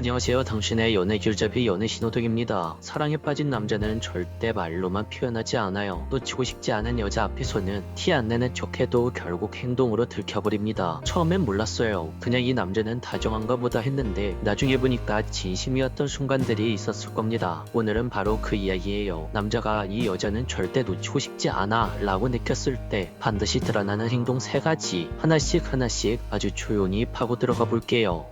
안녕하세요. 당신의 연애 길잡이 연애 신호등입니다. 사랑에 빠진 남자는 절대 말로만 표현하지 않아요. 놓치고 싶지 않은 여자 앞에서는 티 안 내는 척해도 결국 행동으로 들켜버립니다. 처음엔 몰랐어요. 그냥 이 남자는 다정한가 보다 했는데 나중에 보니까 진심이었던 순간들이 있었을 겁니다. 오늘은 바로 그 이야기예요. 남자가 이 여자는 절대 놓치고 싶지 않아 라고 느꼈을 때 반드시 드러나는 행동 세 가지 하나씩 하나씩 아주 조용히 파고 들어가 볼게요.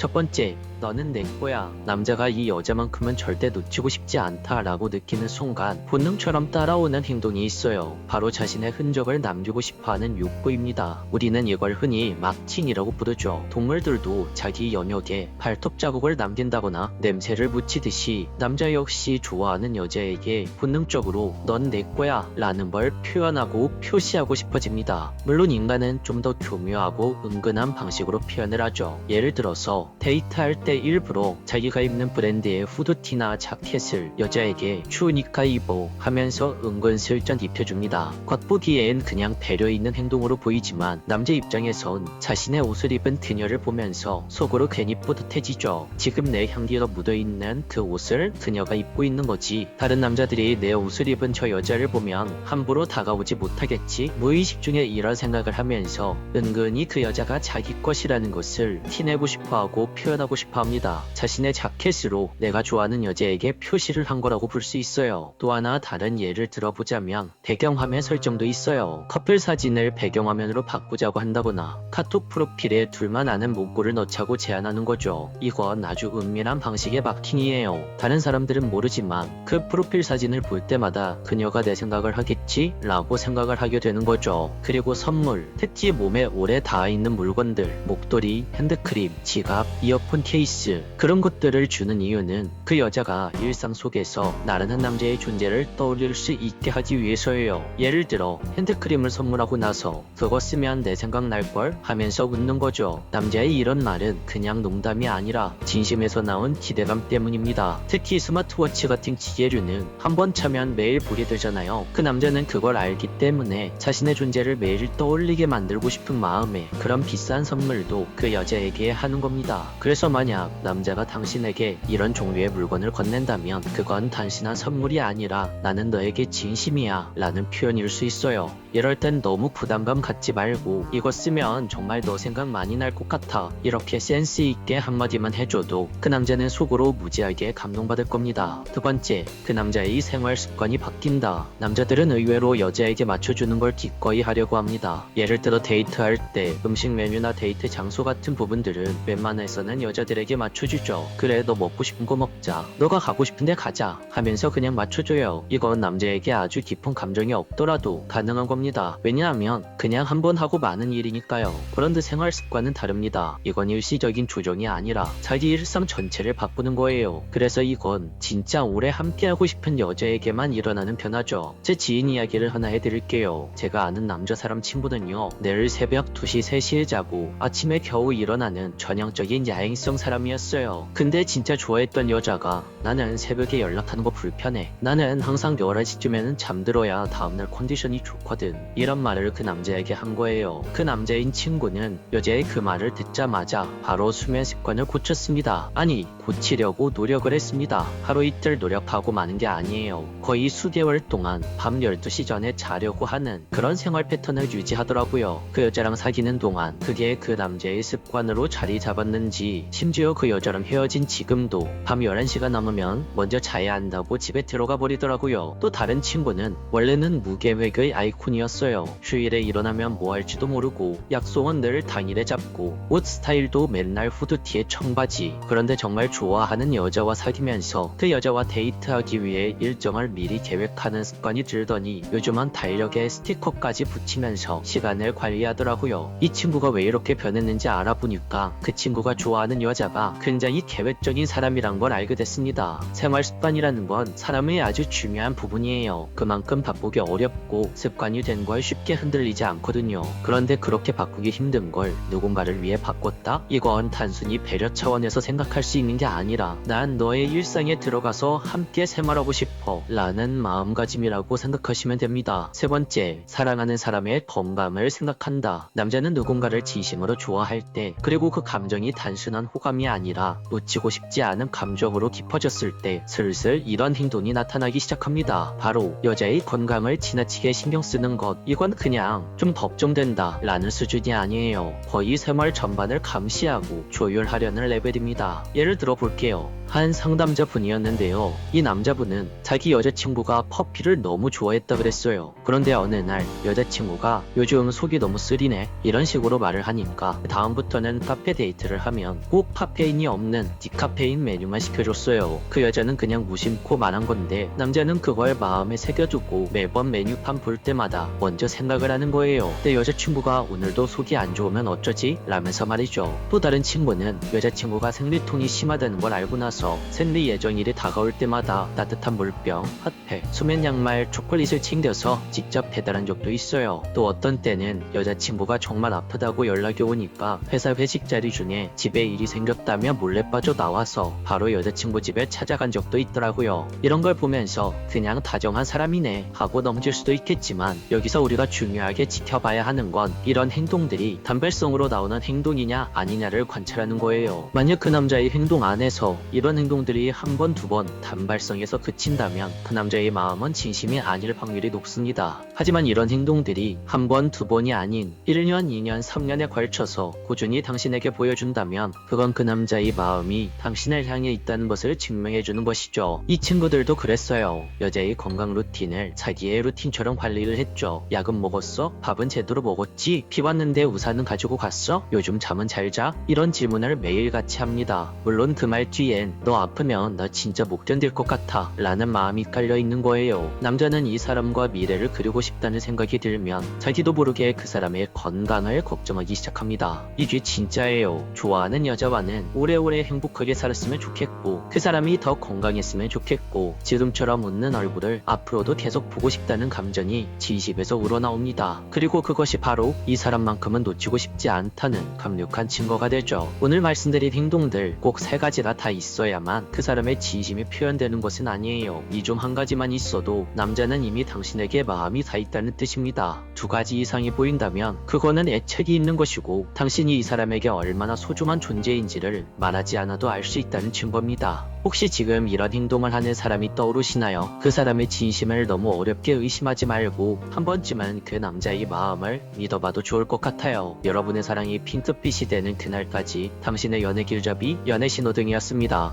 첫 번째, 너는 내 거야. 남자가 이 여자만큼은 절대 놓치고 싶지 않다라고 느끼는 순간 본능처럼 따라오는 행동이 있어요. 바로 자신의 흔적을 남기고 싶어하는 욕구입니다. 우리는 이걸 흔히 막칭이라고 부르죠. 동물들도 자기 연욕에 발톱 자국을 남긴다거나 냄새를 묻히듯이 남자 역시 좋아하는 여자에게 본능적으로 넌 내 거야 라는 걸 표현하고 표시하고 싶어집니다. 물론 인간은 좀 더 교묘하고 은근한 방식으로 표현을 하죠. 예를 들어서 데이트할 때 일부러 자기가 입는 브랜드의 후드티나 자켓을 여자에게 추우니까 입어 하면서 은근슬쩍 입혀줍니다. 겉보기엔 그냥 배려 있는 행동으로 보이지만 남자 입장에선 자신의 옷을 입은 그녀를 보면서 속으로 괜히 뿌듯해지죠. 지금 내 향기가 묻어있는 그 옷을 그녀가 입고 있는 거지. 다른 남자들이 내 옷을 입은 저 여자를 보면 함부로 다가오지 못하겠지. 무의식 중에 이런 생각을 하면서 은근히 그 여자가 자기 것이라는 것을 티내고 싶어하고 표현하고 싶어 합니다. 자신의 자켓으로 내가 좋아하는 여자에게 표시를 한 거라고 볼 수 있어요. 또 하나 다른 예를 들어보자면 배경화면 설정도 있어요. 커플 사진을 배경화면으로 바꾸자고 한다거나 카톡 프로필에 둘만 아는 문구를 넣자고 제안하는 거죠. 이건 아주 은밀한 방식의 마킹이에요. 다른 사람들은 모르지만 그 프로필 사진을 볼 때마다 그녀가 내 생각을 하겠지? 라고 생각을 하게 되는 거죠. 그리고 선물, 특히 몸에 오래 닿아있는 물건들, 목도리, 핸드크림, 지갑, 이어폰 케이스 그런 것들을 주는 이유는 그 여자가 일상 속에서 나라는 남자의 존재를 떠올릴 수 있게 하기 위해서예요. 예를 들어 핸드크림을 선물하고 나서 그거 쓰면 내 생각 날 걸 하면서 웃는 거죠. 남자의 이런 말은 그냥 농담이 아니라 진심에서 나온 기대감 때문입니다. 특히 스마트워치 같은 기계류는 한 번 차면 매일 보게 되잖아요. 그 남자는 그걸 알기 때문에 자신의 존재를 매일 떠올리게 만들고 싶은 마음에 그런 비싼 선물도 그 여자에게 하는 겁니다. 그래서 만약 남자가 당신에게 이런 종류의 물건을 건넨다면 그건 단순한 선물이 아니라 나는 너에게 진심이야 라는 표현일 수 있어요. 이럴 땐 너무 부담감 갖지 말고 이거 쓰면 정말 너 생각 많이 날 것 같아 이렇게 센스 있게 한마디만 해줘도 그 남자는 속으로 무지하게 감동받을 겁니다. 두 번째, 그 남자의 생활 습관이 바뀐다. 남자들은 의외로 여자에게 맞춰주는 걸 기꺼이 하려고 합니다. 예를 들어 데이트할 때 음식 메뉴나 데이트 장소 같은 부분들은 웬만해서는 여자들에게 맞춰주죠. 그래 너 먹고 싶은 거 먹자. 너가 가고 싶은데 가자. 하면서 그냥 맞춰줘요. 이건 남자에게 아주 깊은 감정이 없더라도 가능한 겁니다. 왜냐하면 그냥 한 번 하고 많은 일이니까요. 그런데 생활 습관은 다릅니다. 이건 일시적인 조정이 아니라 자기 일상 전체를 바꾸는 거예요. 그래서 이건 진짜 오래 함께하고 싶은 여자에게만 일어나는 변화죠. 제 지인 이야기를 하나 해드릴게요. 제가 아는 남자 사람 친구는요. 내일 새벽 2시 3시에 자고 아침에 겨우 일어나는 전형적인 야행성 사람 이었어요. 근데 진짜 좋아했던 여자가 나는 새벽에 연락하는 거 불편해. 나는 항상 11시쯤에는 잠들어야 다음날 컨디션이 좋거든. 이런 말을 그 남자에게 한 거예요. 그 남자인 친구는 여자의 그 말을 듣자마자 바로 수면 습관을 고쳤습니다. 아니, 고치려고 노력을 했습니다. 하루 이틀 노력하고 마는 게 아니에요. 거의 수개월 동안 밤 12시 전에 자려고 하는 그런 생활 패턴을 유지하더라고요. 그 여자랑 사귀는 동안 그게 그 남자의 습관으로 자리 잡았는지 심지어 그 여자랑 헤어진 지금도 밤 11시가 넘으면 먼저 자야 한다고 집에 들어가 버리더라고요. 또 다른 친구는 원래는 무계획의 아이콘이었어요. 휴일에 일어나면 뭐 할지도 모르고 약속은 늘 당일에 잡고 옷 스타일도 맨날 후드티에 청바지 그런데 정말 좋아하는 여자와 사귀면서 그 여자와 데이트하기 위해 일정을 미리 계획하는 습관이 들더니 요즘은 달력에 스티커까지 붙이면서 시간을 관리하더라고요. 이 친구가 왜 이렇게 변했는지 알아보니까 그 친구가 좋아하는 여자 가 굉장히 계획적인 사람이란 걸 알게 됐습니다. 생활 습관이라는 건 사람의 아주 중요한 부분이에요. 그만큼 바꾸기 어렵고 습관이 된 걸 쉽게 흔들리지 않거든요. 그런데 그렇게 바꾸기 힘든 걸 누군가를 위해 바꿨다? 이건 단순히 배려 차원에서 생각할 수 있는 게 아니라 난 너의 일상에 들어가서 함께 생활하고 싶어 라는 마음가짐이라고 생각하시면 됩니다. 세 번째, 사랑하는 사람의 건강을 생각한다. 남자는 누군가를 진심으로 좋아할 때 그리고 그 감정이 단순한 호감이 마음이 아니라 놓치고 싶지 않은 감정으로 깊어졌을 때 슬슬 이런 행동이 나타나기 시작합니다. 바로 여자의 건강을 지나치게 신경 쓰는 것. 이건 그냥 좀 걱정된다 라는 수준이 아니에요. 거의 생활 전반을 감시하고 조율하려는 레벨입니다. 예를 들어 볼게요. 한 상담자 분이었는데요. 이 남자분은 자기 여자친구가 퍼피를 너무 좋아했다 그랬어요. 그런데 어느 날 여자친구가 요즘 속이 너무 쓰리네 이런 식으로 말을 하니까 다음부터는 카페 데이트를 하면 꼭 카페인이 없는 디카페인 메뉴만 시켜줬어요. 그 여자는 그냥 무심코 말한 건데 남자는 그걸 마음에 새겨두고 매번 메뉴판 볼 때마다 먼저 생각을 하는 거예요. 내 여자친구가 오늘도 속이 안 좋으면 어쩌지? 라면서 말이죠. 또 다른 친구는 여자친구가 생리통이 심하다는 걸 알고 나서 생리 예정일이 다가올 때마다 따뜻한 물병, 핫팩, 수면 양말, 초콜릿을 챙겨서 직접 배달한 적도 있어요. 또 어떤 때는 여자친구가 정말 아프다고 연락이 오니까 회사 회식 자리 중에 집에 일이 생겼 다며 몰래 빠져 나와서 바로 여자친구 집에 찾아간 적도 있더라고요. 이런 걸 보면서 그냥 다정한 사람이네 하고 넘길 수도 있겠지만 여기서 우리가 중요하게 지켜봐야 하는 건 이런 행동들이 단발성으로 나오는 행동이냐 아니냐를 관찰하는 거예요. 만약 그 남자의 행동 안에서 이런 행동들이 한 번, 두 번 단발성에서 그친다면 그 남자의 마음은 진심이 아닐 확률이 높습니다. 하지만 이런 행동들이 한 번, 두 번이 아닌 1년, 2년, 3년에 걸쳐서 꾸준히 당신에게 보여준다면 그건 그 남자의 마음이 당신을 향해 있다는 것을 증명해주는 것이죠. 이 친구들도 그랬어요. 여자의 건강 루틴을 자기의 루틴처럼 관리를 했죠. 약은 먹었어? 밥은 제대로 먹었지? 비 왔는데 우산은 가지고 갔어? 요즘 잠은 잘 자? 이런 질문을 매일같이 합니다. 물론 그 말 뒤엔 너 아프면 나 진짜 못 견딜 것 같아 라는 마음이 깔려 있는 거예요. 남자는 이 사람과 미래를 그리고 싶다는 생각이 들면 자기도 모르게 그 사람의 건강을 걱정하기 시작합니다. 이게 진짜예요. 좋아하는 여자와는 오래오래 행복하게 살았으면 좋겠고 그 사람이 더 건강했으면 좋겠고 지금처럼 웃는 얼굴을 앞으로도 계속 보고 싶다는 감정이 진심에서 우러나옵니다. 그리고 그것이 바로 이 사람만큼은 놓치고 싶지 않다는 강력한 증거가 되죠. 오늘 말씀드린 행동들 꼭 세 가지가 다 있어야만 그 사람의 진심이 표현되는 것은 아니에요. 이중한 가지만 있어도 남자는 이미 당신에게 마음이 다 있다는 뜻입니다. 두 가지 이상이 보인다면 그거는 애착이 있는 것이고 당신이 이 사람에게 얼마나 소중한 존재인지 를 말하지 않아도 알 수 있다는 증거입니다. 혹시 지금 이런 행동을 하는 사람이 떠오르시나요? 그 사람의 진심을 너무 어렵게 의심하지 말고 한 번쯤은 그 남자의 마음을 믿어봐도 좋을 것 같아요. 여러분의 사랑이 핑크빛이 되는 그날까지 당신의 연애 길잡이 연애 신호등이었습니다.